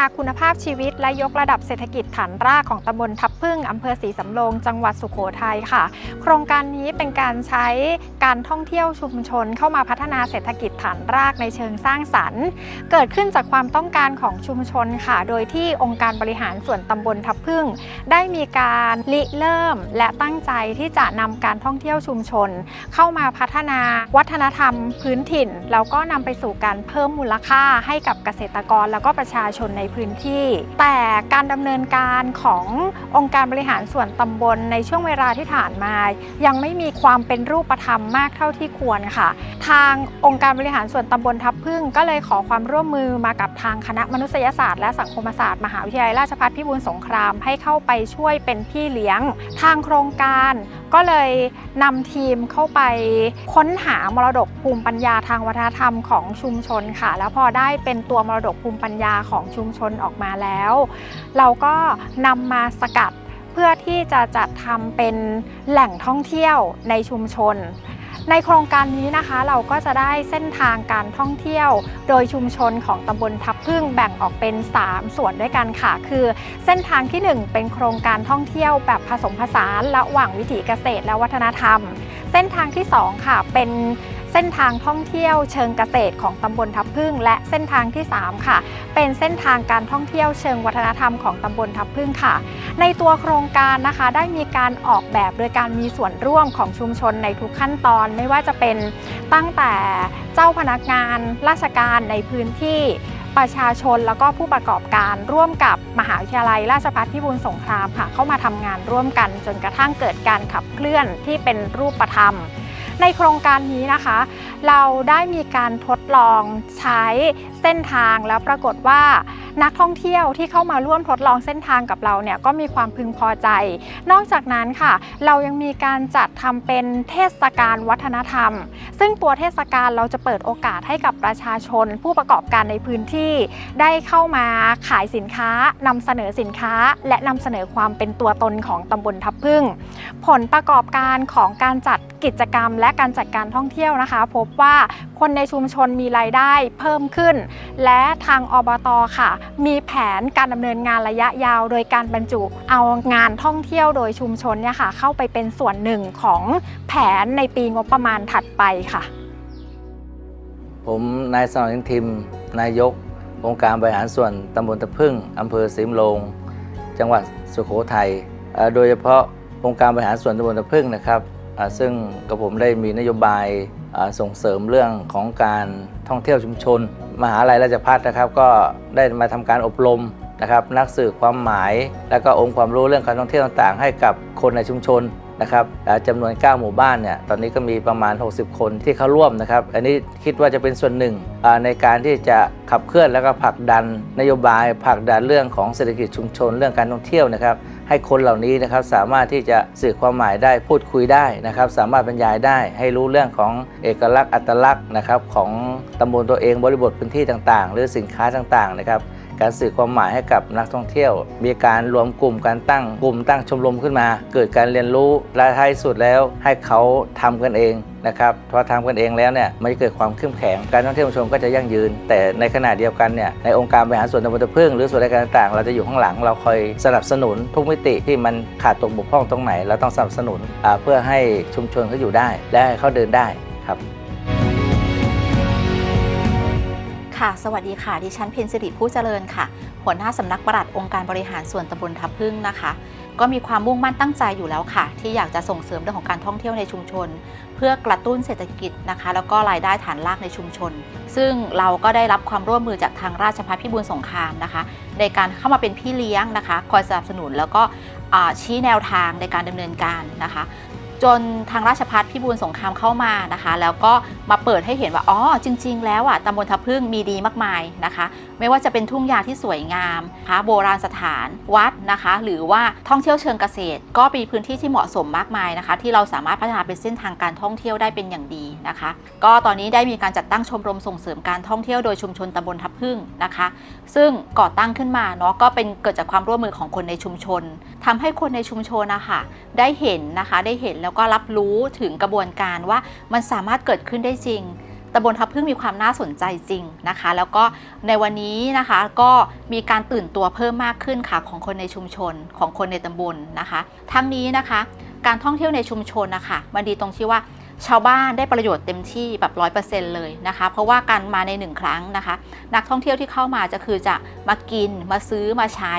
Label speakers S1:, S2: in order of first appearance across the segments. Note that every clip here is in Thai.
S1: นาคุณภาพชีวิต และยกระดับเศรษฐกิจฐานรากของตำบลทับพึ่งอำเภอศรีสำโรงจังหวัดสุโขทัยค่ะ โครงการนี้เป็นการใช้การท่องเที่ยวชุมชน เข้ามาพัฒนาเศรษฐกิจฐานรากในเชิงสร้างสรรค์ เกิดขึ้นจากความต้องการของชุมชนค่ะ โดยที่องค์การบริหารส่วนตำบลทับพึ่ง ได้มีการริเริ่ม และตั้งใจที่จะนำการท่องเที่ยวชุมชน เข้ามาพัฒนาวัฒนธรรมพื้นถิ่น แล้วก็นำไปสู่การเพิ่มมูลค่าให้กับเกษตรกรแล้วก็ประชาชนในพื้นที่ แต่การดำเนินการขององค์การบริหารส่วนตำบลในช่วงเวลาที่ผ่านมา ยังไม่มีความเป็นรูปธรรมมากเท่าที่ควรค่ะ ทางองค์การบริหารส่วนตำบลทับพึ่ง ก็เลยขอความร่วมมือมากับทางคณะมนุษยศาสตร์และสังคมศาสตร์มหาวิทยาลัยราชภัฏพิบูลสงครามให้เข้าไปช่วยเป็นพี่เลี้ยง ทางโครงการก็เลยนำทีมเข้าไปค้นหามรดกภูมิปัญญาทางวัฒนธรรมของชุมชนค่ะ แล้วพอได้เป็นตัวมรดกภูมิปัญญาของชุมชนออกมาแล้ว เราก็นำมาสกัดเพื่อที่จะจัดทำเป็นแหล่งท่องเที่ยวในชุมชน ในโครงการนี้นะคะ เราก็จะได้เส้นทางการท่องเที่ยว โดยชุมชนของตำบลทับพึ่งแบ่งออกเป็น 3 ส่วนด้วยกันค่ะ คือเส้นทางที่ 1 เป็นโครงการท่องเที่ยวแบบผสมผสานระหว่างวิถีเกษตรและวัฒนธรรม เส้นทางที่ 2 ค่ะเป็น เส้นทางท่องเที่ยวเชิงเกษตรของตำบลทับพึ่ง และเส้นทางที่ 3 ค่ะ เป็นเส้นทางการท่องเที่ยวเชิงวัฒนธรรมของตำบลทับพึ่งค่ะ ในตัวโครงการนะคะได้มีการออกแบบโดยการมีส่วนร่วมของชุมชนในทุกขั้นตอนไม่ว่าจะเป็นตั้งแต่เจ้าพนักงาน ราชการในพื้นที่ประชาชนแล้วก็ผู้ประกอบการร่วมกับมหาวิทยาลัย ราชภัฏพิบูลสงครามค่ะเข้ามาทำงานร่วมกันจนกระทั่งเกิดการขับเคลื่อนที่เป็นรูปธรรม ในโครงการนี้นะคะ เราได้มีการทดลองใช้เส้นทางแล้วปรากฏว่านักท่องเที่ยวที่เข้ามาร่วมทดลองเส้นทางกับเราเนี่ยก็มีความพึงพอใจ นอกจากนั้นค่ะ เรายังมีการจัดทำเป็นเทศกาลวัฒนธรรม ซึ่งตัวเทศกาลเราจะเปิดโอกาสให้กับประชาชน ผู้ประกอบการในพื้นที่ ได้เข้ามาขายสินค้านำเสนอสินค้า และนำเสนอความเป็นตัวตนของตำบลทับพึ่ง ผลประกอบการของการจัดกิจกรรมและการจัดการท่องเที่ยวนะคะ พบว่าคนในชุมชนมีรายได้เพิ่มขึ้น และทางอบตค่ะ มีแผนการดำเนินงานระยะยาว โดยการบรรจุเอางานท่องเที่ยวโดยชุมชนเนี่ยค่ะเข้าไปเป็นส่วนหนึ่งของแผนในปีงบประมาณถัดไปค่ะ
S2: ผมนายสนองทิม นายกองค์การบริหารส่วนตำบลตะพึ่งอำเภอสิมลง จังหวัดสุโขทัยโดยเฉพาะองค์การบริหารส่วนตำบลตะพึ่งนะครับ ซึ่งกับผมได้มีนโยบายส่งเสริมเรื่องของการท่องเที่ยวชุมชน มหาลัยราชภัฏนะครับ ก็ได้มาทำการอบรมนะครับ นักสื่อความหมาย และก็องค์ความรู้เรื่องการท่องเที่ยวต่างๆ ให้กับคนในชุมชนนะครับจำนวน 9 หมู่บ้านเนี่ยตอนนี้ก็มีประมาณ 60 คนที่เข้าร่วมนะครับ อันนี้คิดว่าจะเป็นส่วนหนึ่งในการที่จะขับเคลื่อนแล้วก็ผลักดันนโยบายผลักดันเรื่องของเศรษฐกิจชุมชนเรื่องการท่องเที่ยวนะครับ ให้คนเหล่านี้นะครับสามารถที่จะสื่อความหมายได้พูดคุยได้นะครับ สามารถบรรยายได้ให้รู้เรื่องของเอกลักษณ์อัตลักษณ์นะครับของตำบลตัวเองบริบทพื้นที่ต่างๆ หรือสินค้าต่างๆนะครับ การสื่อความหมายให้กับนักท่องเที่ยว มีการรวมกลุ่มการตั้งกลุ่มตั้งชมรมขึ้นมา เกิดการเรียนรู้และท้ายสุดแล้วให้เขาทำกันเองนะครับพอทำกันเองแล้วเนี่ยมันจะเกิดความเข้มแข็งการท่องเที่ยวชมก็จะยั่งยืน แต่ในขณะเดียวกันเนี่ยในองค์การบริหารส่วนตำบลตะพึ่งหรือส่วนราชการต่างๆ เราจะอยู่ข้างหลังเราคอยสนับสนุนทุกมิติที่มันขาดตกบกพร่องตรงไหนเราต้องสนับสนุนเพื่อให้ชุมชนเขาอยู่ได้ และให้เขาเดินได้ครับ
S3: ค่ะ สวัสดีค่ะ ดิฉันเพนสิริผู้เจริญค่ะ หัวหน้าสำนักปลัดองค์การบริหารส่วนตำบลทับพึ่งนะคะ ก็มีความมุ่งมั่นตั้งใจอยู่แล้วค่ะ ที่อยากจะส่งเสริมเรื่องของการท่องเที่ยวในชุมชน เพื่อกระตุ้นเศรษฐกิจนะคะ แล้วก็รายได้ฐานรากในชุมชน ซึ่งเราก็ได้รับความร่วมมือจากทางราชภัฏพิบูลสงครามนะคะ ในการเข้ามาเป็นพี่เลี้ยงนะคะ คอยสนับสนุนแล้วก็ชี้แนวทางในการดำเนินการนะคะ จนทางราชพัฒพิบูลสงครามเข้ามานะคะ แล้วก็มาเปิดให้เห็นว่าอ๋อจริง ๆ แล้วอะตำบลทับพึ่งมีดีมากมายนะคะ ไม่ว่าจะเป็นทุ่งยาที่สวยงามนะคะโบราณสถานวัดนะคะ หรือว่าท่องเที่ยวเชิงเกษตร ก็มีพื้นที่ที่เหมาะสมมากมายนะคะ ที่เราสามารถพัฒนาเป็นเส้นทางการท่องเที่ยวได้เป็นอย่างดีนะคะ ก็ตอนนี้ได้มีการจัดตั้งชมรมส่งเสริมการท่องเที่ยวโดยชุมชนตำบลทับพึ่งนะคะ ซึ่งก่อตั้งขึ้นมาเนาะก็เป็นเกิดจากความร่วมมือของคนในชุมชนทำให้คนในชุมชนนะคะได้เห็นนะคะได้เห็นแล้วก็รับรู้ถึงกระบวนการว่ามันสามารถเกิดขึ้นได้จริงตำบลทับพึ่งมีความน่าสนใจจริงนะคะ แล้วก็ในวันนี้นะคะก็มีการตื่นตัวเพิ่มมากขึ้นค่ะของคนในชุมชนของคนในตำบลนะคะ ทั้งนี้นะคะ การท่องเที่ยวในชุมชนนะคะมันดีตรงที่ว่า ชาวบ้านได้ประโยชน์เต็มที่แบบร้อยเปอร์เซ็นต์เลยนะคะ เพราะว่าการมาในหนึ่งครั้งนะคะ นักท่องเที่ยวที่เข้ามาจะคือจะมากินมาซื้อมาใช้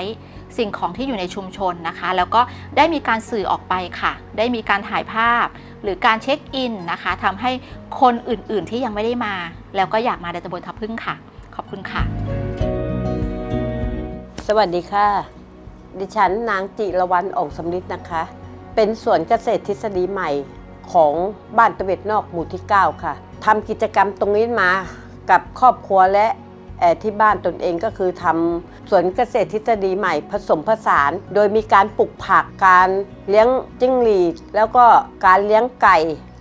S3: สิ่งของที่อยู่ในชุมชนนะคะ แล้วก็ได้มีการสื่อออกไปค่ะ ได้มีการถ่ายภาพ หรือการเช็คอินนะคะทำให้คนอื่นๆที่ยังไม่ได้มา แล้วก็อยากมาในตำบลทับพึ่งค่ะ ขอบคุณค่ะ
S4: สวัสดีค่ะ ดิฉันนางจิรวรรณอ่องสำลิดนะคะ เป็นสวนเกษตรทฤษฎีใหม่ ของบ้านตะเวดนอกหมู่ที่ 9 ค่ะทำกิจกรรมตรงนี้มากับครอบครัวและที่บ้านตนเองก็คือทำสวนเกษตรทฤษฎีใหม่ผสมผสาน โดยมีการปลูกผักการเลี้ยงจิ้งหรีด แล้วก็การเลี้ยงไก่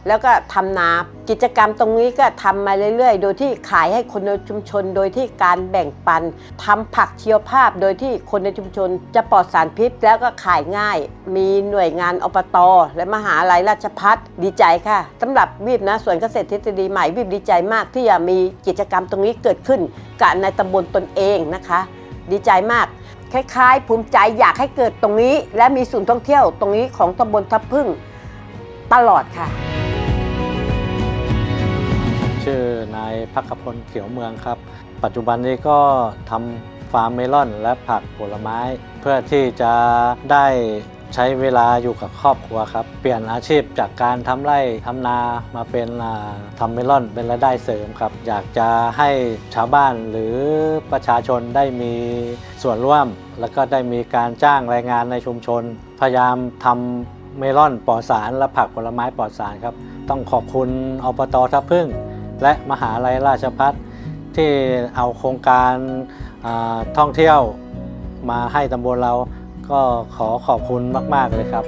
S4: แล้วก็ทำนากิจกรรมตรงนี้ก็ทำมาเรื่อยๆ โดยที่ขายให้คนในชุมชน โดยที่การแบ่งปันทำผักชีวภาพ โดยที่คนในชุมชน จะปลอดสารพิษแล้วก็ขายง่าย มีหน่วยงานอบตอและมหาลัยราชพัฒดีใจค่ะสำหรับวีบนะสวนเกษตรทฤษฎีใหม่วีบดีใจมากที่จะมีกิจกรรมตรงนี้เกิดขึ้นกับในตำบลตนเองนะคะ ดีใจมากคล้ายๆ ภูมิใจอยากให้เกิดตรงนี้ และมีศูนย์ท่องเที่ยวตรงนี้ของตำบลทับพึ่งตลอดค่ะ
S5: ชื่อนายพักพลเขียวเมืองครับ ปัจจุบันนี้ก็ทำฟาร์มเมลอนและผักผลไม้ เพื่อที่จะได้ใช้เวลาอยู่กับครอบครัวครับ เปลี่ยนอาชีพจากการทำไร่ทำนามาเป็นอ่าทำเมลอนเป็นรายได้เสริมครับ อยากจะให้ชาวบ้านหรือประชาชนได้มีส่วนร่วม แล้วก็ได้มีการจ้างแรงงานในชุมชน พยายามทำเมลอนปลอดสารและผักผลไม้ปลอดสารครับ ต้องขอบคุณอบตทับพึ่ง และมหาลัยราชพัฒที่เอาโครงการท่องเที่ยวมาให้ตำบลเราก็ขอขอบคุณมาก ๆ เลยครับ